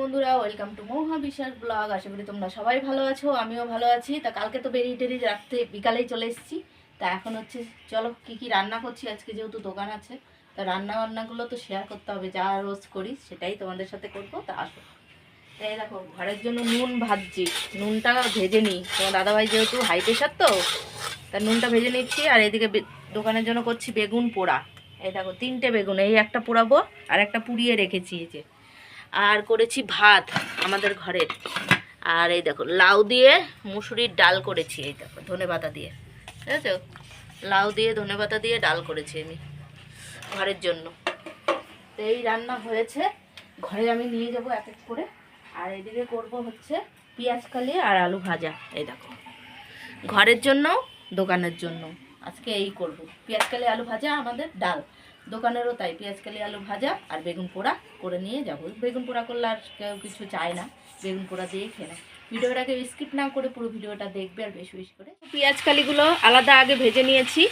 বন্ধুরা welcome to মহা blog আশা করি তোমরা সবাই ভালো আছো, আমিও ভালো আছি। তা কালকে তো বেরিয়ে টেরিয়ে রাত্রে বিকালেই চলে এসেছি। তা এখন হচ্ছে, চলো কি কি রান্না করছি? আজকে যেহেতু দোকান আছে, তা রান্না বান্নাগুলো তো শেয়ার করতে হবে, যা রোজ করি সেটাই তোমাদের সাথে করব। তা আসো। এই দেখো, ঘরের জন্য নুন ভাজছি। নুনটা ভেজে নিই। তোমার দাদাভাই যেহেতু হাই প্রেশার তো, তা নুনটা ভেজে নিচ্ছি। আর এদিকে দোকানের জন্য করছি বেগুন পোড়া। এই দেখো, তিনটে বেগুন, এই একটা পোড়াবো আর একটা পুড়িয়ে রেখেছি এই যে। আর করেছি ভাত আমাদের ঘরের। আর এই দেখো, লাউ দিয়ে মুসুরির ডাল করেছি, এই দেখো, ধনে পাতা দিয়ে। ঠিক আছে লাউ দিয়ে ধনে পাতা দিয়ে ডাল করেছি আমি ঘরের জন্য। তো এই রান্না হয়েছে। ঘরে আমি নিয়ে যাব এক এক করে। আর এদিকে করব হচ্ছে পেঁয়াজ কালি আর আলু ভাজা, এই দেখো। ঘরের জন্য, দোকানের জন্য। আজকে এই করব। পেঁয়াজ কালি, আলু ভাজা, আমাদের ডাল। দোকানেরও তাই, পেঁয়াজ, কালি, আলু ভাজা আর বেগুন পোড়া করে নিয়ে যাব। বেগুন পোড়া করলে আর কেউ কিছু চায় না, বেগুন পোড়া দিয়ে খেয়ে ভিডিওটাকে স্কিপ না করে পুরো ভিডিওটা দেখবে আর বেশি বেশি করে। পেঁয়াজ, কালিগুলো আলাদা আগে ভেজে নিয়েছি।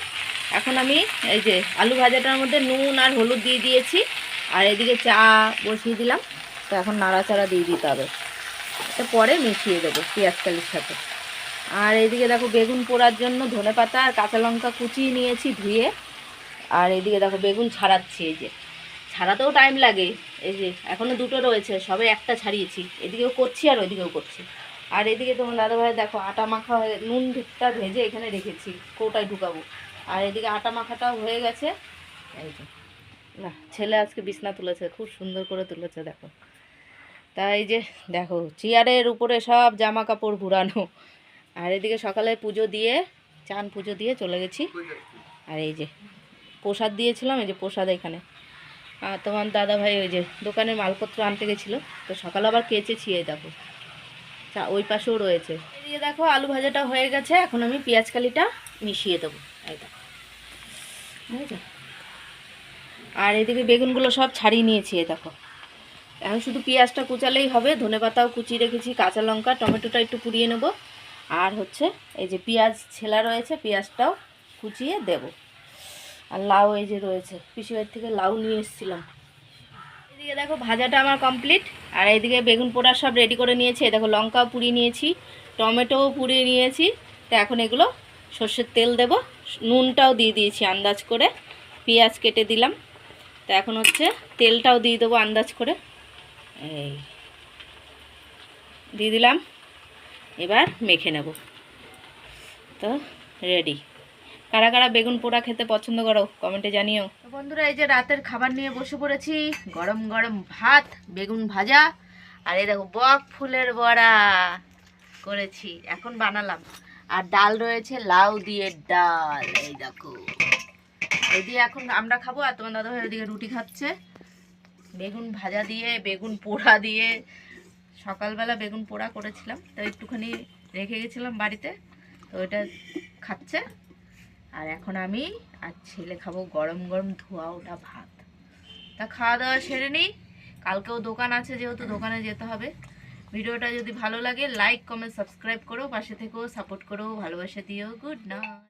এখন আমি এই যে আলু ভাজাটার মধ্যে নুন আর হলুদ দিয়ে দিয়েছি। আর এদিকে চা বসিয়ে দিলাম। তো এখন নাড়াচাড়া দিয়ে দিতে হবে। এটা পরে মিশিয়ে দেবো পেঁয়াজ, কালির সাথে। আর এদিকে দেখো বেগুন পোড়ার জন্য ধনে পাতা আর কাঁচা লঙ্কা কুচিয়ে নিয়েছি ধুয়ে। আর এদিকে দেখো বেগুন ছাড়াচ্ছি, এই যে। ছাড়াতেও টাইম লাগে, এই যে এখনও দুটো রয়েছে, সবে একটা ছাড়িয়েছি। এদিকেও করছি আর ওইদিকেও করছি। আর এদিকে তোমার দাদাভাই, দেখো, আটা মাখা হয়ে নুনটা ভেজে এখানে রেখেছি, কৌটায় ঢুকাবো। আর এদিকে আটা মাখাটাও হয়ে গেছে। এই যে, না, ছেলে আজকে বিছনা তুলেছে, খুব সুন্দর করে তুলেছে, দেখো। তাই যে, দেখো, চেয়ারের উপরে সব জামা কাপড় ঘুরানো। আর এদিকে সকালে পুজো দিয়ে, চান পুজো দিয়ে চলে গেছি। আর এই যে প্রসাদ দিয়েছিলাম, এই যে প্রসাদ এখানে। আর তোমার দাদা ভাই ওই যে দোকানের মালপত্র আনতে গেছিল, তো সকালে আবার কেচেছি এই দেখো। চা ওই পাশেও রয়েছে। এদিকে দেখো আলু ভাজাটা হয়ে গেছে, এখন আমি পেঁয়াজ কালিটা মিশিয়ে দেবো। বুঝেছ? আর এদিকে বেগুনগুলো সব ছাড়িয়ে নিয়েছি দেখো। এখন শুধু পেঁয়াজটা কুচালেই হবে, ধনে পাতাও কুচিয়ে রেখেছি, কাঁচা লঙ্কা, টমেটোটা একটু পুড়িয়ে নেব। আর হচ্ছে এই যে পেঁয়াজ ছেলা রয়েছে, পেঁয়াজটাও কুচিয়ে দেব। আর লাউ এই যে রয়েছে। পিসিবাড়ি থেকে লাউ নিয়ে এসেছিলাম। এদিকে দেখো ভাজাটা আমার কমপ্লিট আর এদিকে বেগুন পোড়া সব রেডি করে নিয়েছি। দেখো লঙ্কাও পুড়িয়ে নিয়েছি, টমেটোও পুড়িয়ে নিয়েছি। তো এখন এগুলো সর্ষের তেল দেব। নুনটাও দিয়ে দিয়েছি আন্দাজ করে। পেঁয়াজ কেটে দিলাম। তো এখন হচ্ছে তেলটাও দিয়ে দেবো আন্দাজ করে। এই দিয়ে দিলাম। এবার মেখে নেব। তো রেডি কারা কারা বেগুন পোড়া খেতে পছন্দ করো, কমেন্টে জানিও। বন্ধুরা, এই যে রাতের খাবার নিয়ে বসে পড়েছি, গরম গরম ভাত, বেগুন ভাজা, আর এই দেখো, বক ফুলের বড়া করেছি, এখন বানালাম। আর ডাল রয়েছে, লাউ দিয়ে ডাল, এই দেখো। এই দিয়ে এখন আমরা খাব, আর তোমার দাদা ভাই ওইদিকে রুটি খাচ্ছে। বেগুন ভাজা দিয়ে, বেগুন পোড়া দিয়ে, সকালবেলা বেগুন পোড়া করেছিলাম তো একটুখানি রেখে গেছিলাম বাড়িতে, তো ওইটা খাচ্ছে। আর এখন আমি আর ছেলে খাব গরম গরম ধোয়া ওটা ভাত। তা খাওয়া দাওয়া সেরে নিই। কালকেও দোকান আছে যেহেতু দোকানে যেতে হবে। ভিডিওটা যদি ভালো লাগে লাইক কমেন্ট সাবস্ক্রাইব করো, পাশে থেকেও সাপোর্ট করো, ভালোবাসা দিও গুড নাইট